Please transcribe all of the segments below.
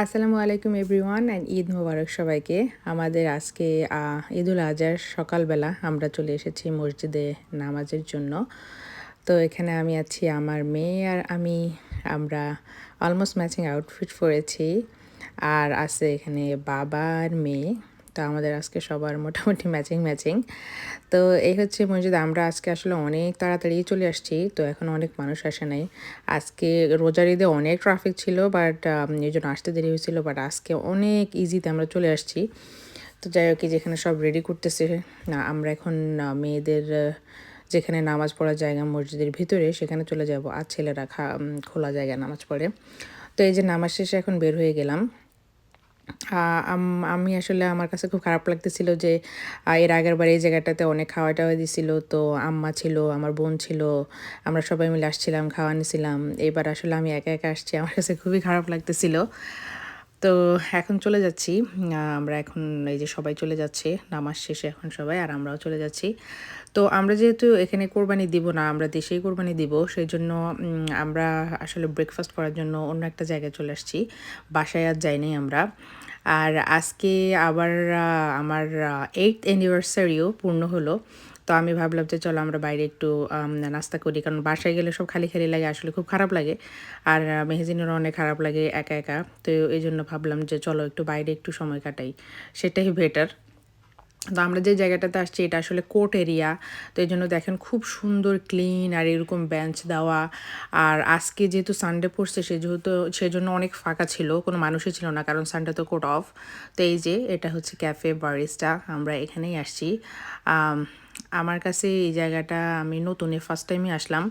আসসালামু আলাইকুম everyone and Eid মোবারক সবাইকে। আমাদের আজকে ঈদুল আজহার সকালবেলা আমরা চলে এসেছি মসজিদে নামাজের জন্য। তো এখানে আমি আছি আমার মেয়ে আর আমি, আমরা অলমোস্ট ম্যাচিং আউটফিট পরেছি। আর আছে এখানে বাবার মেয়ে। তো আমাদের আজকে সবার মোটামুটি ম্যাচিং ম্যাচিং তো এই হচ্ছে মসজিদ আমরা আজকে আসলে অনেক তাড়াতাড়ি চলে আসছি। তো এখন অনেক মানুষ আসে নাই। আজকে রোজার ঈদে অনেক ট্রাফিক ছিল বাট এই জন্য আসতে দেরি হয়েছিল বাট আজকে অনেক ইজিতে আমরা চলে আসছি। তো যাই হোক যেখানে সব রেডি করতেছে, না, আমরা এখন মেয়েদের যেখানে নামাজ পড়ার জায়গা মসজিদের ভিতরে, সেখানে চলে যাব। আর ছেলেরা খা খোলা জায়গায় নামাজ পড়ে। তো এই যে নামাজ শেষে এখন বের হয়ে গেলাম। আম- আসলে আমার কাছে খুব খারাপ লাগতেছিল যে এর আগের বার এই জায়গাটাতে অনেক খাওয়া টাওয়া দিছিল। তো আম্মা ছিল, আমার বোন ছিল, আমরা সবাই মিলে আসছিলাম, খাওয়া নিছিলাম। এবার আসলে আমি একা একা আসছি, আমার কাছে খুবই খারাপ লাগতেছিল। তো এখন চলে যাচ্ছি। আমরা এখন এই যে সবাই চলে যাচ্ছে, নামাজ শেষে এখন সবাই, আর আমরাও চলে যাচ্ছি। তো আমরা যেহেতু এখানে কোরবানি দিব না, আমরা দেশেই কোরবানি দিব সেই জন্য আমরা আসলে ব্রেকফাস্ট করার জন্য অন্য একটা জায়গায় চলে আসছি। বাসায় আর যাইনি আমরা। আর আজকে আবার আমার এইট অ্যানিভার্সারিও পূর্ণ হলো। তো আমি ভাবলাম যে চলো আমরা বাইরে একটু নাস্তা করি। কারণ বাসায় গেলে সব খালি খালি লাগে, আসলে খুব খারাপ লাগে। আর মেহেজিনেরও অনেক খারাপ লাগে একা একা। তো এই জন্য ভাবলাম যে চলো একটু বাইরে একটু সময় কাটাই। সেটাই বেটার তো আমরা যে জায়গাটাতে আসছি, এটা আসলে কোর্ট এরিয়া তো এই জন্য দেখেন খুব সুন্দর ক্লিন আর এরকম বেঞ্চ দেওয়া। আর আজকে যেহেতু সানডে পড়ছে সে যেহেতু সেজন্য অনেক ফাঁকা ছিল, কোনো মানুষই ছিল না, কারণ সানডে তো কোর্ট অফ তো এই যে, এটা হচ্ছে ক্যাফে বারিস্টা আমরা এখানেই আসছি। আমার কাছে এই জায়গাটা আমি নতুনে ফার্স্ট টাইমই আসলাম।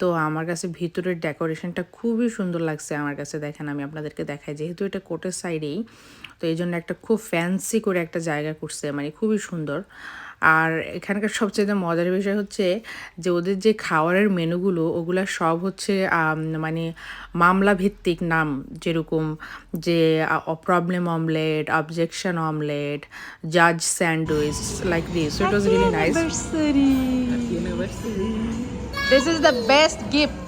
তো আমার কাছে ভিতরের ডেকোরেশনটা খুবই সুন্দর লাগছে আমার কাছে। দেখেন, আমি আপনাদেরকে দেখাই, যেহেতু এটা কোটের সাইডেই তো এই জন্য একটা খুব ফ্যান্সি করে একটা জায়গা করছে মানে খুবই সুন্দর। আর এখানকার সবচেয়ে মজার বিষয় হচ্ছে যে ওদের যে খাবারের মেনুগুলো ওগুলো সব হচ্ছে মানে মামলা ভিত্তিক নাম যেরকম যে প্রবলেম অমলেট অবজেকশন অমলেট জাজ sandwich like this it was really nice This is the best gift.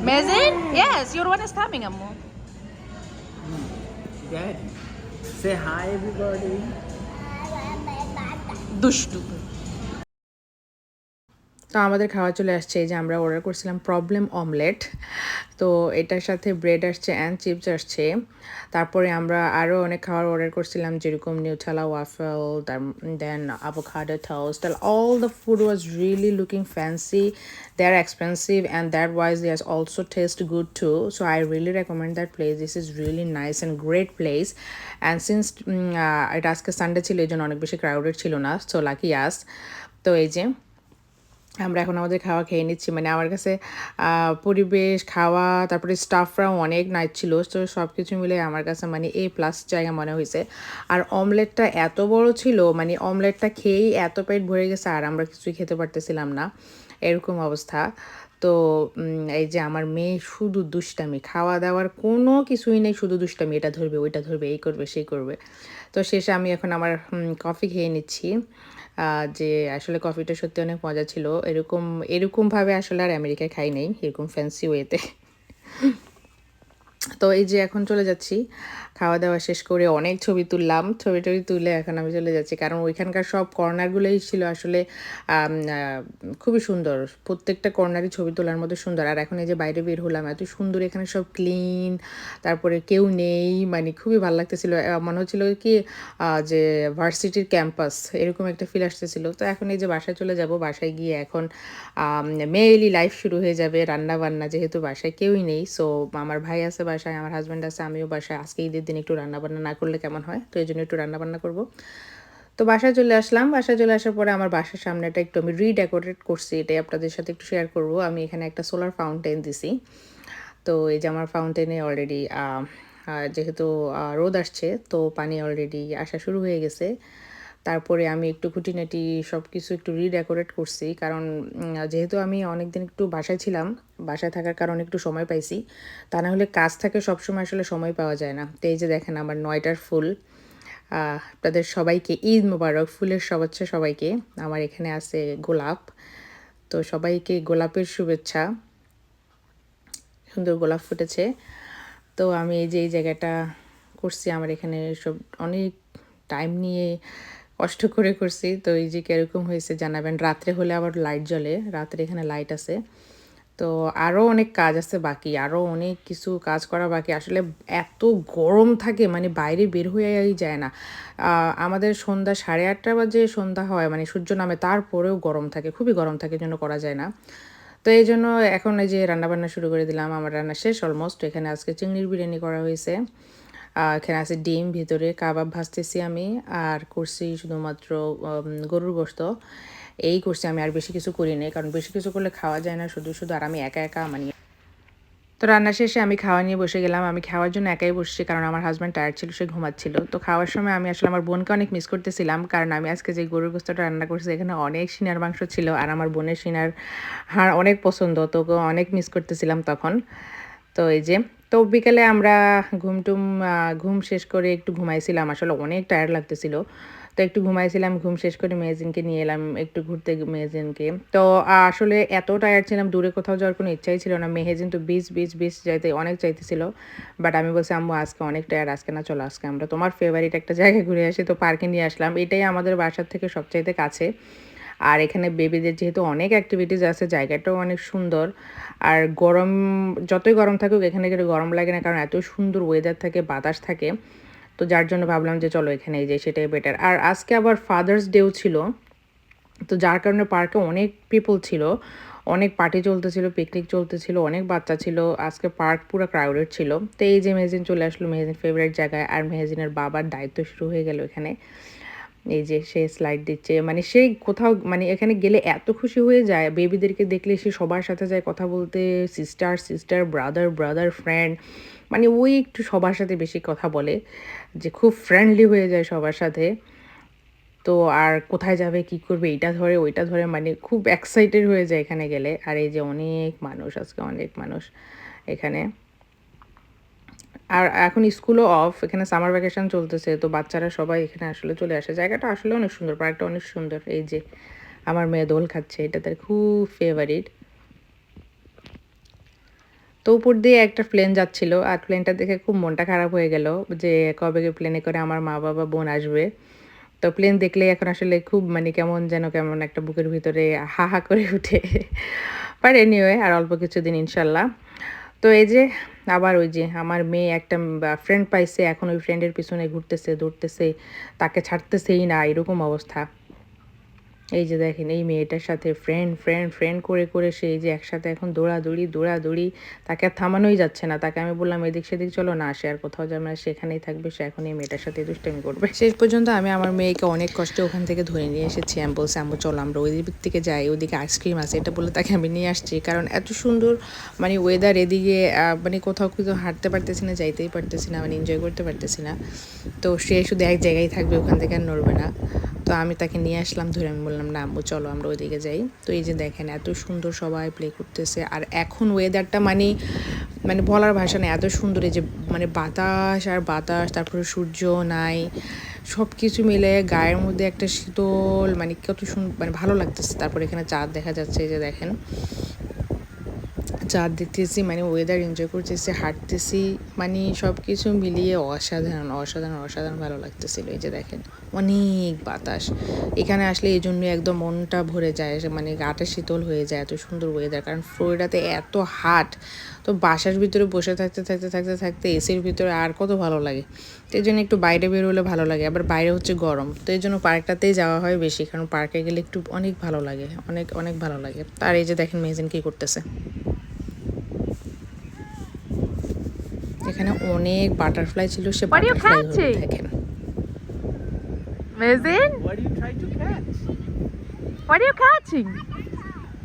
Mazin? Yes, your one is coming, Ammu. Daddy. Say hi, everybody. do, তো আমাদের খাওয়া চলে আসছে, এই যে আমরা অর্ডার করছিলাম প্রবলেম অমলেট তো এটার সাথে ব্রেড আসছে অ্যান্ড চিপস আসছে। তারপরে আমরা আরও অনেক খাবার অর্ডার করছিলাম, যেরকম নিউথালা ওয়াফেল তার দেন আবোখাডো থাউস তাহলে all the food was really looking fancy they are expensive and that wise they are also taste good too so I really recommend that place this is really nice and great place and since এটা আজকে Sunday ছিল, এই জন্য অনেক বেশি crowded ছিল না so lucky আস তো এই যে আমরা এখন আমাদের খাওয়া খেয়ে নিচ্ছি। মানে আমার কাছে পরিবেশ, খাওয়া, তারপরে স্টাফরাও অনেক নাইট ছিল। তো সব কিছু মিলে আমার কাছে মানে এ প্লাস জায়গা মনে হয়েছে। আর অমলেটটা এত বড় ছিল মানে অমলেটটা খেয়েই এত পেট ভরে গেছে, আর আমরা কিছুই খেতে পারতেছিলাম না। এরকম অবস্থা। তো এই যে আমার মেয়ে শুধু দুষ্টামি, খাওয়া দাওয়ার কোনো কিছুই নেই, শুধু দুষ্টামি, এটা ধরবে, ওইটা ধরবে, এই করবে, সেই করবে। তো শেষে আমি এখন আমার কফি খেয়ে নিচ্ছি। যে আসলে কফিটা সত্যি অনেক মজা ছিল। এরকম, এরকমভাবে আসলে আর আমেরিকায় খাই নাই, এরকম ফ্যান্সি ওয়েতে তো এই যে এখন চলে যাচ্ছি, খাওয়া দাওয়া শেষ করে অনেক ছবি তুললাম, ছবি টবি তুলে এখন আমি চলে যাচ্ছি। কারণ ওইখানকার সব কর্নারগুলোই ছিল আসলে খুবই সুন্দর। প্রত্যেকটা কর্নারই ছবি তোলার মতো সুন্দর। আর এখন এই যে বাইরে বের হলাম, এত সুন্দর এখানে সব ক্লিন তারপরে কেউ নেই মানে খুবই ভালো লাগতেছিল। মনে হচ্ছিল কি যে ভার্সিটির ক্যাম্পাস এরকম একটা ফিল আসতেছিল। তো এখন এই যে বাসায় চলে যাব, বাসায় গিয়ে এখন মেয়েলি লাইফ শুরু হয়ে যাবে রান্না বান্না যেহেতু বাসায় কেউই নেই সো আমার ভাই আছে বাসায়, আমার হাজব্যান্ড আছে, আমিও বাসায়। আজকে ঈদের দিন একটু রান্নাবান্না না করলে কেমন হয়? তো এই জন্য একটু রান্নাবান্না করব। তো বাসায় চলে আসলাম। বাসায় চলে আসার পরে আমার বাসার সামনেটা একটু আমি রিডেকোরেট করছি। এটাই আপনাদের সাথে একটু শেয়ার করব। আমি এখানে একটা সোলার ফাউন্টেন দিছি। তো এই যে আমার ফাউন্টেনে অলরেডি যেহেতু রোদ আসছে, তো পানি অলরেডি আসা শুরু হয়ে গেছে। তারপরে আমি একটু খুঁটিনাটি সব কিছু একটু রিডেকোরেট করছি। কারণ যেহেতু আমি অনেক দিন একটু বাসায় ছিলাম, বাসায় থাকার কারণে একটু সময় পাইছি, তা না হলে কাজ থাকে সবসময় আসলে সময় পাওয়া যায় না। তো এই যে দেখেন আমার নয়টার ফুল আপনাদের সবাইকে ঈদ মোবারক, ফুলের শুভেচ্ছা সবাইকে। আমার এখানে আছে গোলাপ, তো সবাইকে গোলাপের শুভেচ্ছা। সুন্দর গোলাপ ফুটেছে। তো আমি এই যে এই জায়গাটা করছি, আমার এখানে সব অনেক টাইম নিয়ে কষ্ট করে করছি। তো এই যে কীরকম হয়েছে জানাবেন। রাত্রে হলে আবার লাইট জ্বলে। রাত্রে এখানে লাইট আছে। তো আরও অনেক কাজ আছে বাকি। আরও অনেক কিছু কাজ করা বাকি। আসলে এত গরম থাকে মানে বাইরে বের হয়েই যায় না। আমাদের সন্ধ্যা সাড়ে আটটা বাজে সন্ধ্যা হয় মানে সূর্য নামে। তারপরেও গরম থাকে। খুবই গরম থাকে জন্য করা যায় না। তো এই জন্য এখন এই যে রান্নাবান্না শুরু করে দিলাম। আমার রান্না শেষ অলমোস্ট এখানে আজকে চিংড়ির বিরিয়ানি করা হয়েছে। এখানে আছে ডিম, ভিতরে কাবাব ভাজতেছি আমি, আর করছি শুধুমাত্র গরুর গোস্ত। এই করছি আমি, আর বেশি কিছু করি নাই, কারণ বেশি কিছু করলে খাওয়া যায় না, শুধু শুধু আর আমি একা একা মানে তো রান্না শেষে আমি খাওয়া নিয়ে বসে গেলাম। আমি খাওয়ার জন্য একাই বসছি, কারণ আমার হাজব্যান্ড টায়ার্ড ছিল, সে ঘুমাচ্ছিল। তো খাওয়ার সময় আমি আসলে আমার বোনকে অনেক মিস করতেছিলাম, কারণ আমি আজকে যে গরুর গোস্তটা রান্না করছি, এখানে অনেক সিনার মাংস ছিল, আর আমার বোনের সিনার হাড় অনেক পছন্দ, তো অনেক মিস করতেছিলাম তখন। তো এই যে তো বিকেলে আমরা ঘুমটুম ঘুম শেষ করে একটু ঘুমাইছিলাম। আসলে অনেক টায়ার্ড লাগতেছিল। তো একটু ঘুমাইছিলাম, ঘুম শেষ করে মেয়েজিনকে নিয়ে এলাম একটু ঘুরতে মেহেজিনকে তো আসলে এত টায়ার্ড ছিলাম, দূরে কোথাও যাওয়ার কোনো ইচ্ছাই ছিল না। মেহেজিন তো বিচ বিচ বিচ যাইতে অনেক চাইতেছিল। বাট আমি বলছি, আম্মু, আজকে অনেক টায়ার্ড আজকে না, চলো আজকে আমরা তোমার ফেভারিট একটা জায়গায় ঘুরে আসি। তো পার্কে নিয়ে আসলাম। এটাই আমাদের বাসার থেকে সবচাইতে কাছে। আর এখানে বেবিদের যেহেতু অনেক অ্যাক্টিভিটিস আছে, জায়গাটাও অনেক সুন্দর। আর গরম, যতই গরম থাকুক, এখানে কিন্তু গরম লাগে না, কারণ এত সুন্দর ওয়েদার থাকে, বাতাস থাকে। তো যার জন্য ভাবলাম যে চলো এখানে যে সেটাই বেটার আর আজকে আবার ফাদার্স ডেও ছিল, তো যার কারণে পার্কে অনেক পিপল ছিল, অনেক পার্টি চলতেছিল পিকনিক চলতেছিল, অনেক বাচ্চা ছিল। আজকে পার্ক পুরো ক্রাউডেড ছিল। তো এই যে মেহেজিন চলে আসলো মেহেজিন ফেভারিট জায়গায়, আর মেহেজিনের বাবার দায়িত্ব শুরু হয়ে গেল এখানে। এই যে সে স্লাইড দিচ্ছে মানে সে কোথাও মানে এখানে গেলে এত খুশি হয়ে যায়। বেবিদেরকে দেখলে সে সবার সাথে যায় কথা বলতে sister sister brother brother friend মানে ওই একটু সবার সাথে বেশি কথা বলে, যে খুব ফ্রেন্ডলি হয়ে যায় সবার সাথে। তো আর কোথায় যাবে, কি করবে এইটা ধরে, ওইটা ধরে মানে খুব এক্সাইটেড হয়ে যায় এখানে গেলে। আর এই যে অনেক মানুষ, আজকে অনেক মানুষ এখানে। আর এখন স্কুলও অফ এখানে সামার ভ্যাকেশন চলতেছে, তো বাচ্চারা সবাই এখানে আসলে চলে আসে। জায়গাটা আসলে অনেক সুন্দর পার্কটা অনেক সুন্দর। এই যে আমার মেয়ে দোল খাচ্ছে, এটা তার খুব ফেভারিট তো উপর দিয়ে একটা প্লেন যাচ্ছিল, আর প্লেনটা দেখে খুব মনটা খারাপ হয়ে গেল যে কবে প্লেনে করে আমার মা বাবা, বোন আসবে। তো প্লেন দেখলেই এখন আসলে খুব মানে কেমন যেন কেমন একটা বুকের ভিতরে হা হা করে উঠে। বাট এনিওয়ে আর অল্প কিছুদিন ইনশাল্লাহ। তো এই যে আবার ওই যে আমার মেয়ে একটা ফ্রেন্ড পাইছে, এখন ওই ফ্রেন্ডের পিছনে ঘুরতেছে, দৌড়তেছে, তাকে ছাড়তেছেই না, এরকম অবস্থা। এই যে দেখেন, এই মেয়েটার সাথে ফ্রেন্ড ফ্রেন্ড ফ্রেন্ড করে করে সে এই যে একসাথে এখন দৌড়াদৌড়ি দৌড়াদৌড়ি তাকে আর থামানোই যাচ্ছে না। তাকে আমি বললাম, এদিক সেদিক চলো না, সে আর কোথাও যাবে না সেখানেই থাকবে, সে এখন এই মেয়েটার সাথে দুষ্টামি করবে। শেষ পর্যন্ত আমি আমার মেয়েকে অনেক কষ্টে ওখান থেকে ধরে নিয়ে এসেছি আমি বলছি আম্মু চলো, আমরা ওই দিক থেকে যাই, ওদিকে আইসক্রিম আছে। এটা বলে তাকে আমি নিয়ে আসছি, কারণ এত সুন্দর মানে ওয়েদার এদিকে মানে কোথাও কোথাও হাঁটতে পারতেছি না, যাইতেই পারতেছি না মানে এনজয় করতে পারতেছি না। তো সে শুধু এক জায়গায় থাকবে, ওখান থেকে আর নড়বে না। তো আমি তাকে নিয়ে আসলাম, ধরে আমি বললাম, না আম্মু, চলো আমরা ওইদিকে যাই। তো এই যে দেখেন, এত সুন্দর সবাই প্লে করতেছে। আর এখন ওয়েদারটা মানে মানে বলার ভাষা নেই, এত সুন্দর এই যে মানে বাতাস আর বাতাস, তারপরে সূর্য নাই সব কিছু মিলে গায়ের মধ্যে একটা শীতল মানে কত সুন্দর মানে ভালো লাগতেছে। তারপরে এখানে চাঁদ দেখা যাচ্ছে, এই যে দেখেন। চাঁদ দেখতেছি মানে ওয়েদার এনজয় করতেছি, হাঁটতেছি মানে সব কিছু মিলিয়ে অসাধারণ অসাধারণ অসাধারণ ভালো লাগতেছিল। এই যে দেখেন, অনেক বাতাস। এখানে আসলে এই জন্য একদম মনটা ভরে যায় মানে গাটা শীতল হয়ে যায়, এত সুন্দর ওয়েদার কারণ ফ্লোরিডাতে এত হাট, তো বাসার ভিতরে বসে থাকতে থাকতে থাকতে থাকতে এসির ভিতরে আর কত ভালো লাগে। তো এই জন্য একটু বাইরে বের হলে ভালো লাগে, আবার বাইরে হচ্ছে গরম। তো এই জন্য পার্কটাতেই যাওয়া হয় বেশি, কারণ পার্কে গেলে একটু অনেক ভালো লাগে, অনেক অনেক ভালো লাগে। আর এই যে দেখেন মেজিন কী করতেছে। এখানে অনেক বাটারফ্লাই ছিল সে What are you বাটারফ্লাই দেখেন Mazin, What do you try to catch? what are you catching?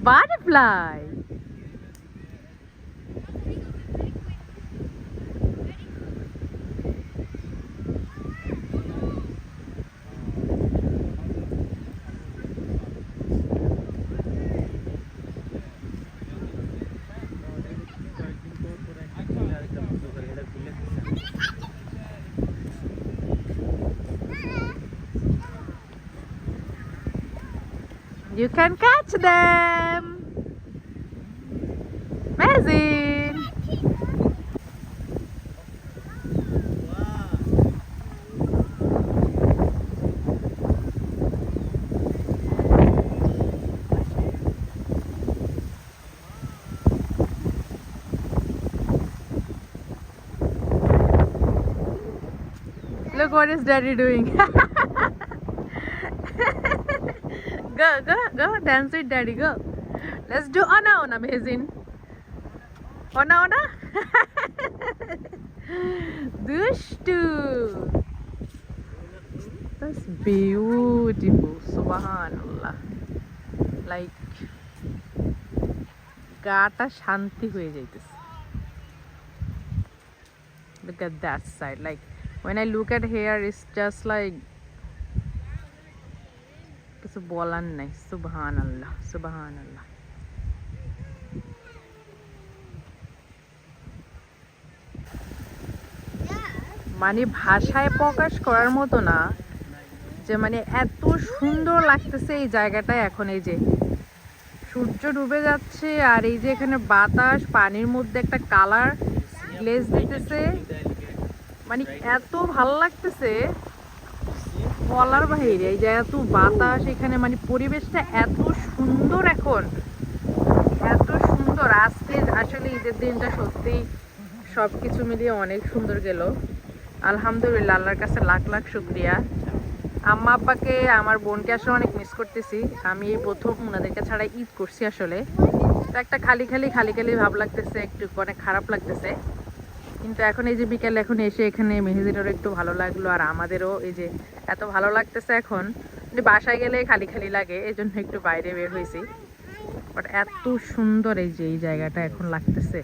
Butterfly. You can catch them. Amazing. Look what is daddy doing. go, dance with daddy, go. Let's do Ona Ona, Mezin. Ona Ona. Dushtu. That's beautiful. Subhanallah. Like, গাটা শান্তি হয়ে যাইতেছে look at that side like when i look at here it's just like কিছু বলার নাই আল্লাহ আল্লাহ মানে ভাষায় প্রকাশ করার মতো না, যে মানে এত সুন্দর লাগতেছে এই জায়গাটা এখন এই যে। সূর্য ডুবে যাচ্ছে আর এই যে এখানে বাতাস, পানির মধ্যে একটা কালার গ্লেজ দিতেছে। মানে এত ভালো লাগতেছে। বলার বাহিরে যে এত বাতাস, এখানে মানে পরিবেশটা এত সুন্দর এখন। এত সুন্দর। আজকে আসলে ঈদের দিনটা সত্যি সব কিছু মিলিয়ে অনেক সুন্দর গেল। আলহামদুলিল্লাহ, আল্লাহর কাছে লাখ লাখ শুক্রিয়া। আম্মা আব্বাকে, আমার বোনকে আসলে অনেক মিস করতেছি। আমি এই প্রথম ওনাদেরকে ছাড়া ঈদ করছি আসলে। তো একটা খালি খালি খালি খালি ভাব লাগতেছে, একটু অনেক খারাপ লাগতেছে। কিন্তু এখন এই যে বিকেলে এখন এসে এখানে মেহেদিনেরও একটু ভালো লাগল আর আমাদেরও এই যে এত ভালো লাগতেছে এখন। মানে বাসায় গেলে খালি খালি লাগে, এই জন্য একটু বাইরে বের হয়েছি। বাট এত সুন্দর এই যে এই জায়গাটা এখন লাগতেছে।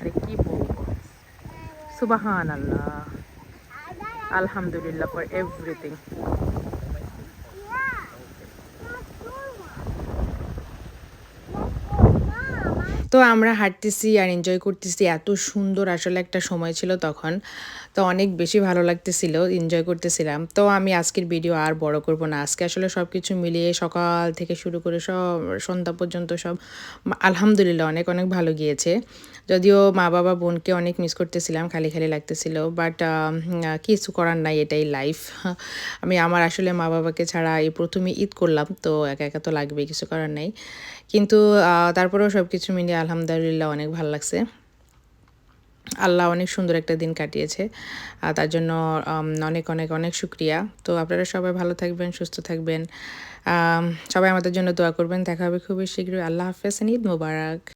আরে কি বলব? সুবাহান আল্লাহ আলহামদুলিল্লাহ ফর এভরিথিং তো আমরা হাঁটতেছি আর এনজয় করতেছি। এত সুন্দর আসলে একটা সময় ছিল তখন। তো অনেক বেশি ভালো লাগতেছিল এনজয় করতেছিলাম। তো আমি আজকের ভিডিও আর বড় করব না। আজকে আসলে সব কিছু মিলিয়ে সকাল থেকে শুরু করে সব, সন্ধ্যা পর্যন্ত সব, আলহামদুলিল্লাহ অনেক অনেক ভালো গিয়েছে। যদিও মা বাবা বোনকে অনেক মিস করতেছিলাম, খালি খালি লাগতেছিল। বাট কিছু করার নাই, এটাই লাইফ আমি, আমার আসলে মা বাবাকে ছাড়া এই প্রথমে ঈদ করলাম। তো একা একা তো লাগবেই, কিছু করার নাই। কিন্তু তারপরেও সব কিছু মিলিয়ে আলহামদুলিল্লাহ অনেক ভালো লাগছে। আল্লাহ অনেক সুন্দর একটা দিন কাটিয়েছে। আর তার জন্য অনেক অনেক অনেক শুক্রিয়া। তো আপনারা সবাই ভালো থাকবেন, সুস্থ থাকবেন। সবাই আমাদের জন্য দোয়া করবেন। দেখা হবে খুবই শীঘ্রই। আল্লাহ হাফেজ, ঈদ মোবারক।